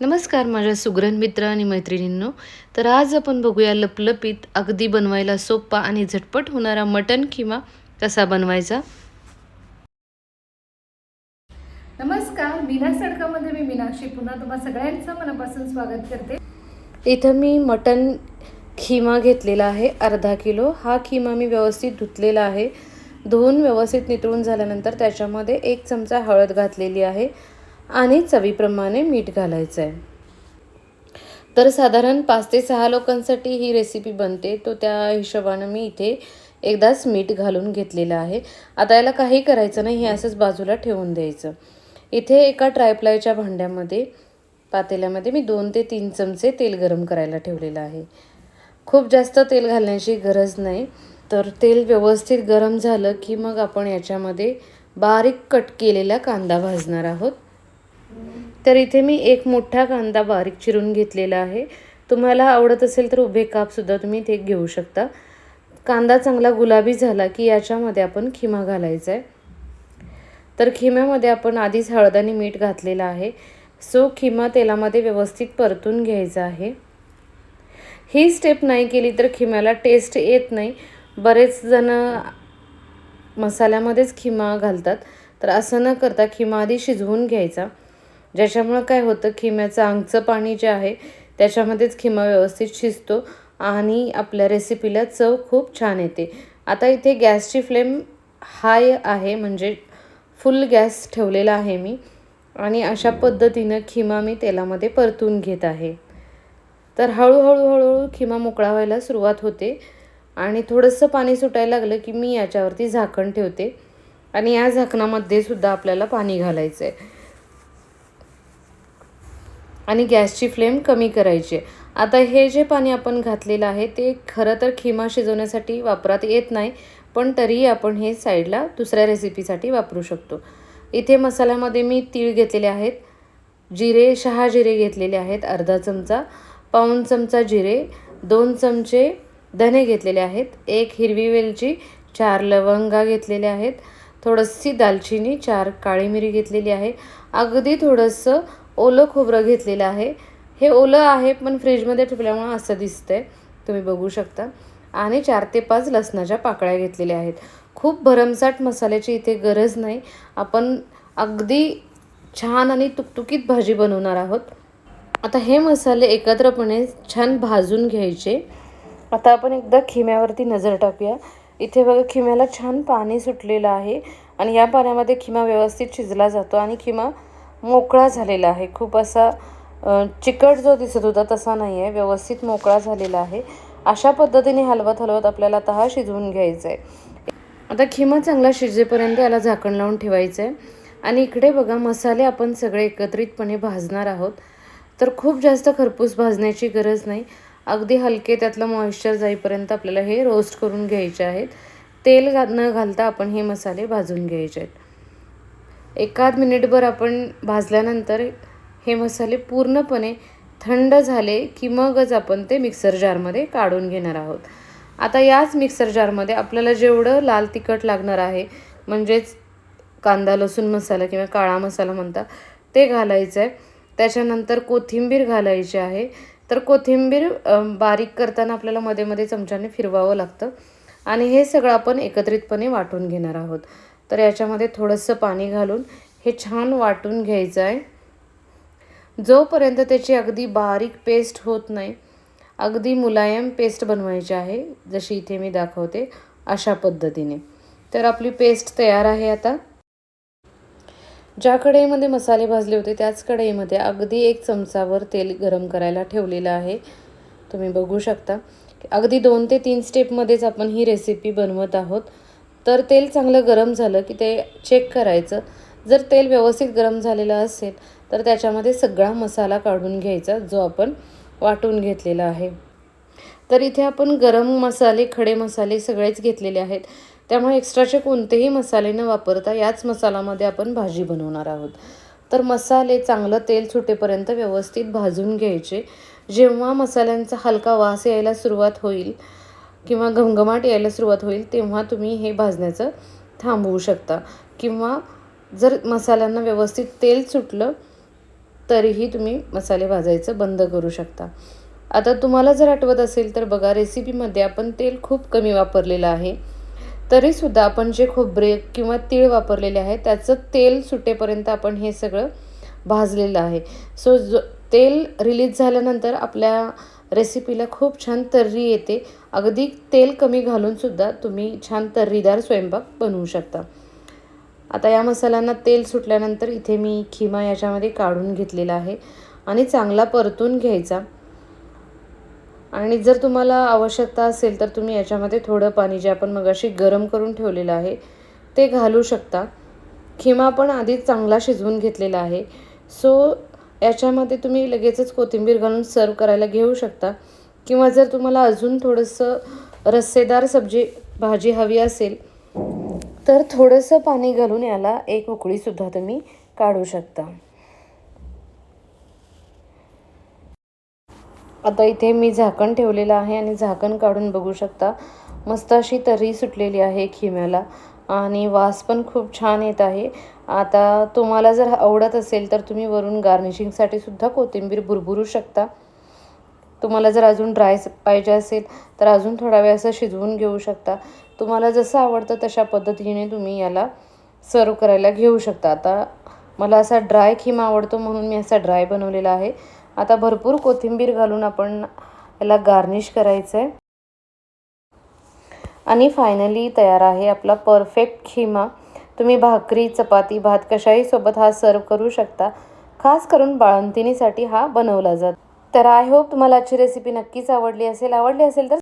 नमस्कार माझ्या सुग्रण मित्र आणि मैत्रिणींनो. तर आज आपण बघूया लपलपीत अगदी बनवायला सोपा आणि झटपट होणारा मटन किमा कसा बनवायचा? नमस्कार मीना सडकामध्ये मी मीनाक्षी. पुन्हा तुम्हा सगळ्यांचं मनापासून स्वागत करते. इथं मी मटन खिमा घेतलेला आहे अर्धा किलो. हा खिमा मी व्यवस्थित धुतलेला आहे. धुवून व्यवस्थित नितळून झाल्यानंतर त्याच्यामध्ये एक चमचा हळद घातलेली आहे. आणि चवीप्रमाणे मीठ घालायचं आहे तर साधारण पाच ते सहा लोकांसाठी ही रेसिपी बनते. तो त्या हिशोबानं मी इथे एकदाच मीठ घालून घेतलेलं आहे. आता याला काही करायचं नाही हे असंच बाजूला ठेवून द्यायचं. इथे एका ट्रायप्लायच्या भांड्यामध्ये पातेल्यामध्ये मी दोन ते तीन चमचे तेल गरम करायला ठेवलेलं आहे. खूप जास्त तेल घालण्याची गरज नाही. तर तेल व्यवस्थित गरम झालं की मग आपण याच्यामध्ये बारीक कट केलेला कांदा भाजणार आहोत. तर इथे मी एक मोठा कांदा बारीक चिरून घेतलेला आहे. तुम्हाला आवडत असेल तर उभे कापसुद्धा तुम्ही ते घेऊ शकता. कांदा चांगला गुलाबी झाला की याच्यामध्ये आपण खिमा घालायचा आहे. तर खिम्यामध्ये आपण आधीच हळद आणि मीठ घातलेलं आहे. सो खिमा तेलामध्ये व्यवस्थित परतून घ्यायचा आहे. ही स्टेप नाही केली तर खिम्याला टेस्ट येत नाही. बरेच जण मसाल्यामध्येच खिमा घालतात. तर असं न करता खिमा आधी शिजवून घ्यायचा. ज्याच्यामुळं काय होतं खिम्याचं अंगचं पाणी जे आहे त्याच्यामध्येच खिमा व्यवस्थित शिजतो आणि आपल्या रेसिपीला चव खूप छान येते. आता इथे गॅसची फ्लेम हाय आहे म्हणजे फुल गॅस ठेवलेला आहे मी आणि अशा पद्धतीनं खिमा मी तेलामध्ये परतून घेत आहे. तर हळूहळू हळूहळू खिमा मोकळा व्हायला सुरुवात होते आणि थोडंसं पाणी सुटायला लागलं की मी याच्यावरती झाकण ठेवते आणि या झाकणामध्ये सुद्धा आपल्याला पाणी घालायचं आहे आणि गॅसची फ्लेम कमी करायची आहे. आता हे जे पाणी आपण घातलेलं आहे ते खरं तर खिमा शिजवण्यासाठी वापरात येत नाही पण तरीही आपण हे साईडला दुसऱ्या रेसिपीसाठी वापरू शकतो. इथे मसाल्यामध्ये मी तीळ घेतलेले आहेत जिरे शहा जिरे घेतलेले आहेत अर्धा चमचा पाऊण चमचा जिरे दोन चमचे धने घेतलेले आहेत एक हिरवी वेलची चार लवंगा घेतलेल्या आहेत थोडीशी दालचिनी चार काळी मिरी घेतलेली आहे. अगदी थोडंसं ओलं खोबरं घेतलेलं आहे. हे ओलं आहे पण फ्रीजमध्ये ठेवल्यामुळं असं दिसतंय. तुम्ही बघू शकता. आणि चार ते पाच लसणाच्या पाकळ्या घेतलेल्या आहेत. खूप भरमसाट मसाल्याची इथे गरज नाही. आपण अगदी छान आणि तुकतुकीत भाजी बनवणार आहोत. आता हे मसाले एकत्रपणे छान भाजून घ्यायचे. आता आपण एकदा खिम्यावरती नजर टाकूया. इथे बघा खिम्याला छान पाणी सुटलेलं आहे. आणि या पाण्यामध्ये खिमा व्यवस्थित शिजला जातो आणि खिमा मोकळा झालेला आहे. खूप असा चिकट जो दिसत होता तसा नाही आहे व्यवस्थित मोकळा झालेला आहे. अशा पद्धतीने हलवत हलवत आपल्याला आता हा शिजवून घ्यायचा आहे आता खिमा चांगला शिजेपर्यंत याला झाकण लावून ठेवायचं आहे आणि इकडे बघा मसाले आपण सगळे एकत्रितपणे भाजणार आहोत. तर खूप जास्त खरपूस भाजण्याची गरज नाही. अगदी हलके त्यातलं मॉइश्चर जाईपर्यंत आपल्याला हे रोस्ट करून घ्यायचे आहेत. तेल न घालता आपण हे मसाले भाजून घ्यायचे आहेत एकाद मिनिटभर आपण भाजल्यानंतर हे मसाले पूर्णपणे थंड झाले की मगच आपण ते मिक्सर जारमध्ये काढून घेणार आहोत. आता याच मिक्सर जारमध्ये आपल्याला जेवढं लाल तिखट लागणार आहे म्हणजेच कांदा लसूण मसाला किंवा काळा मसाला म्हणतात ते घालायचं आहे त्याच्यानंतर कोथिंबीर घालायची आहे. तर कोथिंबीर बारीक करताना आपल्याला मध्ये मध्ये चमच्याने फिरवावं लागतं. आणि हे सगळं आपण एकत्रितपणे वाटून घेणार आहोत. तर याच्यामध्ये थोडंसं पाणी घालून हे छान वाटून घ्यायचं आहे. जोपर्यंत त्याची अगदी बारीक पेस्ट होत नाही अगदी मुलायम पेस्ट बनवायची आहे जशी इथे मी दाखवते अशा पद्धतीने. तर आपली पेस्ट तयार आहे आता. ज्या कढईमध्ये मसाले भाजले होते त्याच कढईमध्ये अगदी एक चमचावर तेल गरम करायला ठेवलेलं आहे. तुम्ही बघू शकता. अगदी दोन ते तीन स्टेपमध्येच आपण ही रेसिपी बनवत आहोत. तर तेल चांगलं गरम झालं की ते चेक करायचं. जर तेल व्यवस्थित गरम झालेलं असेल तर त्याच्यामध्ये सगळा मसाला काढून घ्यायचा जो आपण वाटून घेतलेला आहे. तर इथे आपण गरम मसाले खडे मसाले सगळेच घेतलेले आहेत. त्यामुळे एक्स्ट्राचे कोणतेही मसाले न वापरता याच मसालामध्ये आपण भाजी बनवणार आहोत. तर मसाले चांगलं तेल सुटेपर्यंत व्यवस्थित भाजून घ्यायचे. जेव्हा मसाल्यांचा हलका वास यायला सुरुवात होईल किंवा घमघमाट यायला सुरुवात होईल तेव्हा तुम्ही हे भाजण्याचं थांबवू शकता. किंवा जर मसाल्यांना व्यवस्थित तेल सुटलं तरीही तुम्ही मसाले भाजायचं बंद करू शकता. आता तुम्हाला जर आठवत असेल तर बघा रेसिपीमध्ये आपण तेल खूप कमी वापरलेलं आहे. तरीसुद्धा आपण जे खोबरे किंवा तीळ वापरलेले आहे त्याचं तेल सुटेपर्यंत आपण हे सगळं भाजलेलं आहे. सो जो तेल रिलीज झाल्यानंतर आपल्या रेसिपीला खूप छान तर्री येते. अगदी तेल कमी घालूनसुद्धा तुम्ही छान तर्रीदार स्वयंपाक बनवू शकता. आता या मसाल्यांना तेल सुटल्यानंतर इथे मी खिमा याच्यामध्ये काढून घेतलेला आहे आणि चांगला परतून घ्यायचा. आणि जर तुम्हाला आवश्यकता असेल तर तुम्ही याच्यामध्ये थोडं पाणी जे आपण मगाशी गरम करून ठेवलेलं आहे ते घालू शकता. खिमा पण आधीच चांगला शिजवून घेतलेला आहे. सो याच्यामध्ये तुम्ही लगेचच कोथिंबीर घालून सर्व करायला घेऊ शकता. किंवा जर तुम्हाला अजून थोडंसं रस्सेदार सब्जी भाजी हवी असेल तर थोडंसं पाणी घालून याला एक उकळीसुद्धा तुम्ही काढू शकता. आता इथे मी झाकण ठेवलेलं आहे आणि झाकण काढून बघू शकता. मस्त अशी तर्री सुटलेली आहे खिम्याला आणि वास पण खूप छान येत आहे. आता तुम्हाला जर आवडत असेल तर तुम्ही वरून गार्निशिंगसाठी सुद्धा कोथिंबीर भुरभुरू शकता. तुम्हाला जर अजून ड्राय पाहिजे असेल तर अजून थोडा वेळ असं शिजवून घेऊ शकता. तुम्हाला जसं आवडतं तशा पद्धतीने तुम्ही याला सर्व करायला घेऊ शकता. आता मला असा ड्राय खिमा आवडतो म्हणून मी असा ड्राय बनवलेला आहे. आता भरपूर कोथिंबीर घालून आपण याला गार्निश करायचं आहे आणि फायनली तयार आहे आपला परफेक्ट खिमा. तुम्ही भाकरी चपाती भात कशाही सोबत हा सर्व करू शकता. खास करून बाळंतिणीसाठी हा बनवला जातो. तर आय होप तुम्हाला आजची रेसिपी नक्कीच आवडली असेल. आवडली असेल तर